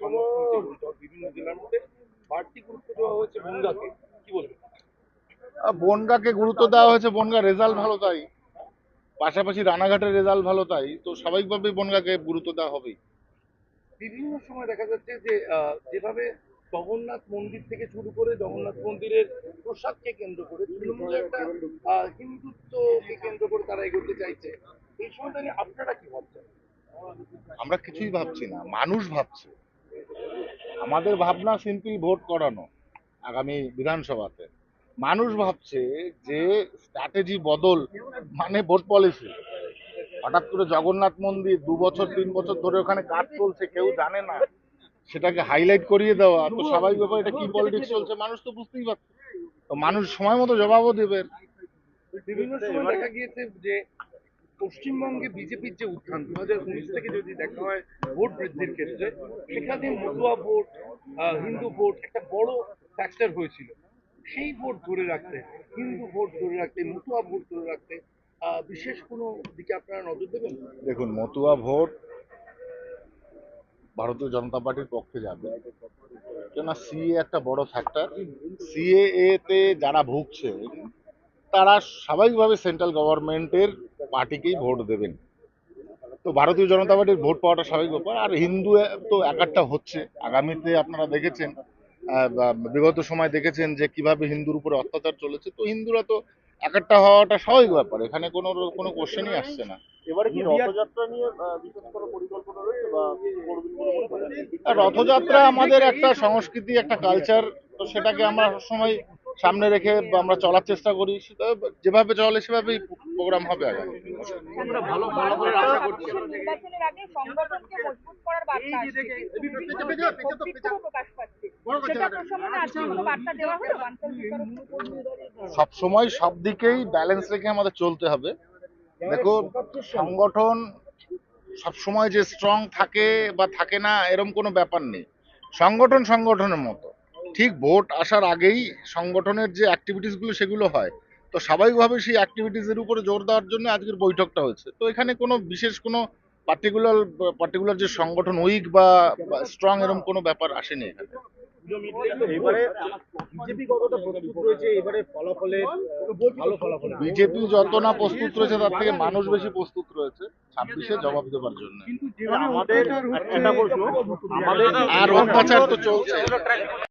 বিভিন্ন জেলার মধ্যে বাড়তি গুরুত্ব দেওয়া হয়েছে বনগাঁকে। কি বলবেন? আহ, গুরুত্ব দেওয়া হয়েছে বনগা রেজাল্ট ভালো তাই। পাশাপাশি রানাঘাটের রেজাল্ট ভালো তাই তো স্বাভাবিকভাবেই বনগাঁকে গুরুত্ব দেওয়া হবেই। বিভিন্ন সময় দেখা যাচ্ছে যে যেভাবে জগন্নাথ মন্দির থেকে শুরু করে জগন্নাথ মন্দিরের প্রসাদকে কেন্দ্র করে তৃণমূল একটা হিন্দুত্বকে কেন্দ্র করে তারা এগোতে চাইছে এই সময় আপনারা কি ভাবছেন? আমরা কিছুই ভাবছি না মানুষ ভাবছে। আমাদের ভাবনা সিম্পল ভোট করানো আগামী বিধানসভাতে। মানুষ ভাবছে যে স্ট্র্যাটেজি বদল মানে ভোট পলিসি হঠাৎ করে জগন্নাথ মন্দির দু বছর, তিন বছর ধরে ওখানে কাজ চলছে, কেউ জানে না। সেটাকে হাইলাইট করিয়ে দেওয়া। তো স্বাভাবিক ব্যাপার এটা কি পলিটিক্স চলছে, মানুষ তো বুঝতেই পারছে। তো মানুষ সময় মতো জবাবও দেবে। বিভিন্ন সময় দেখা গিয়েছে যে পশ্চিমবঙ্গে বিজেপির যে উত্থান দু হাজার উনিশ থেকে যদি দেখা হয় ভোট বৃদ্ধির ক্ষেত্রে, সেখানে মতুয়া ভোট হিন্দু ভোট একটা বড় ফ্যাক্টর হয়েছিল। সেই ভোট ধরে রাখতে, হিন্দু ভোট ধরে রাখতে, মতুয়া ভোট ধরে রাখতে বিশেষ কোনো দিকে আপনারা নজর দেবেন? দেখুন, মতুয়া ভোট ভারতীয় জনতা পার্টির পক্ষে যাবে। কেন সিএ একটা বড় ফ্যাক্টর সিএ তে যারা ভুগছে, তারা স্বাভাবিকভাবে সেন্ট্রাল গভর্নমেন্টের পার্টিকেই ভোট দেবেন। তো ভারতীয় জনতা পার্টির ভোট পাওয়াটা স্বাভাবিক ব্যাপার। আর হিন্দু তো একাট্টা হচ্ছে। আগামীতে আপনারা দেখেছেন বিগত সময় দেখেছেন যে কীভাবে হিন্দুর উপরে অত্যাচার চলেছে। তো হিন্দুরা তো একাট্টা হওয়াটা স্বাভাবিক ব্যাপার। এখানে কোনো কোনো কোশ্চেনই আসছে না। এবারে কি রথযাত্রা নিয়ে বিশেষ কোনো পরিকল্পনা রয়েছে বা করবেন বলে করেন? আর রথযাত্রা আমাদের একটা সংস্কৃতি একটা কালচার তো সেটাকে আমরা সবসময় সামনে রেখে আমরা চলার চেষ্টা করি। সেটা যেভাবে চলে সেভাবেই প্রোগ্রাম হবে আগামী সব সময় সব দিকেই ব্যালেন্স রেখে আমাদের চলতে হবে। দেখুন সংগঠন সব সময় যে স্ট্রং থাকে বা থাকে না এরম কোনো ব্যাপার নেই। সংগঠন সংগঠনের মতো। ঠিক ভোট আসার আগেই সংগঠনের যে অ্যাক্টিভিটিসগুলো সেগুলো হয়। তো স্বাভাবিকভাবে সেই অ্যাক্টিভিটিস এর উপরে জোর দেওয়ার জন্য আজকের বৈঠকটা হয়েছে। তো এখানে কোনো বিশেষ কোনো পার্টিকুলার পার্টিকুলার যে সংগঠন উইক বা স্ট্রং এরকম কোনো ব্যাপার আসেনি এখানে। বিজেপি যত না প্রস্তুত রয়েছে তার থেকে মানুষ বেশি প্রস্তুত রয়েছে ছাব্বিশে জবাব দেওয়ার জন্য। আর অত্যাচার তো চলছে।